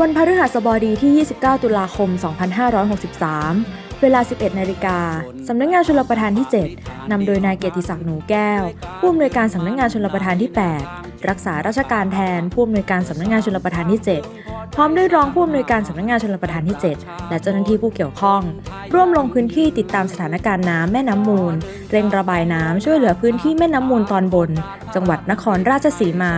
วันพฤหัสบดีที่ 29 ตุลาคม 2563 เวลา 11 นาฬิกา สำนักงานชลประทานที่ 7 นำโดยนายเกียรติศักดิ์หนูแก้ว ผู้อำนวยการสำนักงานชลประทานที่ 8 รักษาราชการแทนผู้อำนวยการสำนักงานชลประทานที่ 7 พร้อมด้วยรองผู้อำนวยการสำนักงานชลประทานที่ 7 และเจ้าหน้าที่ผู้เกี่ยวข้อง ร่วมลงพื้นที่ติดตามสถานการณ์น้ำแม่น้ำมูล เร่งระบายน้ำช่วยเหลือพื้นที่แม่น้ำมูลตอนบน จังหวัดนครราชสีมา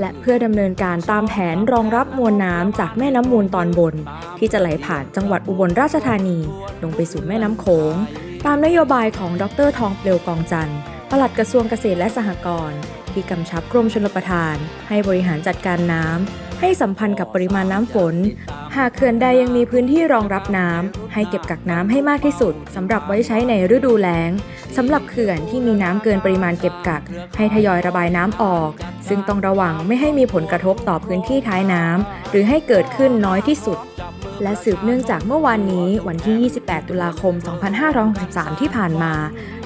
และเพื่อดำเนินการตามแผนรองรับมวลน้ำจากแม่น้ำมูลตอนบน ที่จะไหลผ่านจังหวัดอุบลราชธานี ลงไปสู่แม่น้ำโขง ตามนโยบายของดรทองเปลวกองจันทร์ปลัดกระทรวงเกษตรและสหกรณ์ที่กำชับกรมชลประทาน ให้บริหารจัดการน้ำให้สัมพันธ์กับปริมาณน้ำฝน หากเขื่อนใดยังมีพื้นที่รองรับน้ำให้เก็บกักน้ำให้มากที่สุดสำหรับไว้ใช้ในฤดูแล้งสำหรับเขื่อนที่มีน้ำเกินปริมาณเก็บกัก ให้ทยอยระบายน้ำออก ซึ่งต้องระวังไม่ให้มีผลกระทบต่อพื้นที่ท้ายน้ำหรือให้เกิดขึ้นน้อยที่สุด และสืบเนื่องจากเมื่อวานนี้วันที่ 28 ตุลาคม 2563 ที่ผ่านมา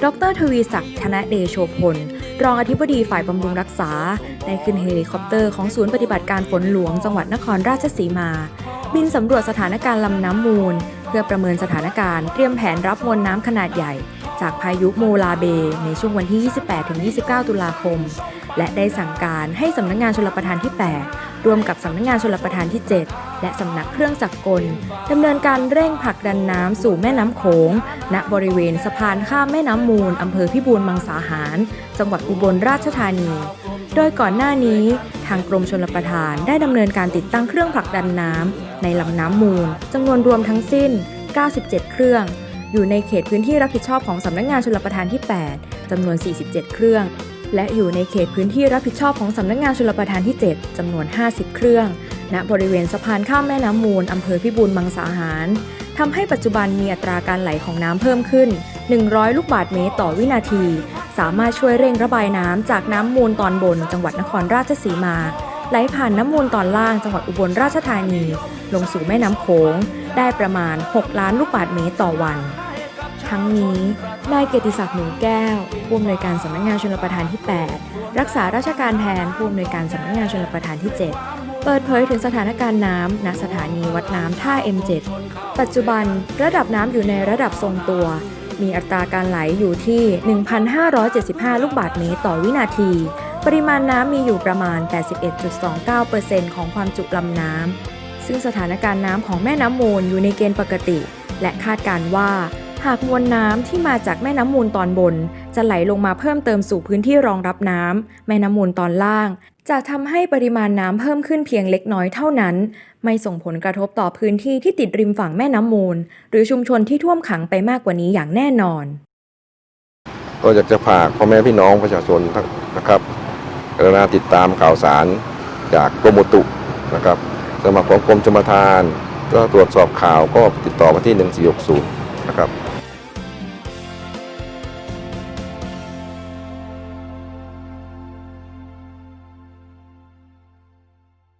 ดรทวีศักดิ์ธนเดโชพล รองอธิบดีฝ่ายบำรุงรักษา ได้ขึ้นเฮลิคอปเตอร์ของศูนย์ปฏิบัติการฝนหลวงจังหวัดนครราชสีมา บินสำรวจสถานการณ์ลำน้ำมูล เพื่อประเมินสถานการณ์เตรียมแผนรับมวลน้ำขนาดใหญ่ จากพายุโมลาเบ ในช่วงวันที่ 28-29 ตุลาคม และได้สั่งการให้สำนักงานชลประทานที่ 8ร่วมกับสำนักงานชลประทานที่ 7 และสำนักเครื่องจักรกลดำเนินการเร่งผลักดันน้ำสู่แม่น้ำโขง ณบริเวณสะพานข้ามแม่น้ำมูลอำเภอพิบูลมังสาหาร จังหวัดอุบลราชธานี โดยก่อนหน้านี้ทางกรมชลประทานได้ดำเนินการติดตั้งเครื่องผลักดันน้ำ ในลำน้ำมูลจำนวนรวมทั้งสิ้น 97 เครื่อง อยู่ในเขตพื้นที่รับผิดชอบของสำนักงานชลประทานที่ 8จำนวน 47 เครื่อง และอยู่ในเขตพื้นที่รับผิดชอบของสำนักงานชลประทานที่ 7จำนวน 50 เครื่อง ณ บริเวณสะพานข้ามแม่น้ำมูลอำเภอพิบูลมังสาหารทำให้ปัจจุบันมีอัตราการไหลของน้ำเพิ่มขึ้น 100 ลูกบาศก์เมตรต่อวินาที สามารถช่วยเร่งระบายน้ำจากน้ำมูลตอนบนจังหวัดนครราชสีมา ไหลผ่านน้ำมูลตอนล่างจังหวัดอุบลราชธานี ลงสู่แม่น้ำโขงได้ประมาณ 6 ล้านลูกบาศก์เมตรต่อวัน ทั้งนี้นายเกียรติศักดิ์หนูแก้วผู้อำนวยการสำนักงานชลประทานที่ 8 รักษาราชการแทนผู้อำนวยการสำนักงานชลประทานที่ 7เปิดเผยถึงสถานการณ์น้ำณสถานีวัดน้ำท่า M7 ปัจจุบันระดับน้ำอยู่ในระดับทรงตัว มีอัตราการไหลอยู่ที่ 1,575 ลูกบาศก์เมตรต่อวินาที ปริมาณน้ำมีอยู่ประมาณ 81.29%ของความจุลำน้ำ ซึ่งสถานการณ์น้ำของแม่น้ำมูลอยู่ในเกณฑ์ปกติ และคาดการว่า หากมวลน้ำที่มาจากแม่น้ำมูลตอนบน จะไหลลงมาเพิ่มเติมสู่พื้นที่รองรับน้ำแม่น้ำมูลตอนล่าง จะทำให้ปริมาณน้ำเพิ่มขึ้นเพียงเล็กน้อยเท่านั้น ไม่ส่งผลกระทบต่อพื้นที่ที่ติดริมฝั่งแม่น้ำมูล หรือชุมชนที่ท่วมขังไปมากกว่านี้อย่างแน่นอน ก็อยากจะฝากพ่อแม่พี่น้องประชาชนนะครับ กรุณาติดตามข่าวสารจากกรมอุตุนะครับสมัครของกรมชมทาน ก็ตรวจสอบข่าวก็ติดต่อมาที่ 1460 นะครับ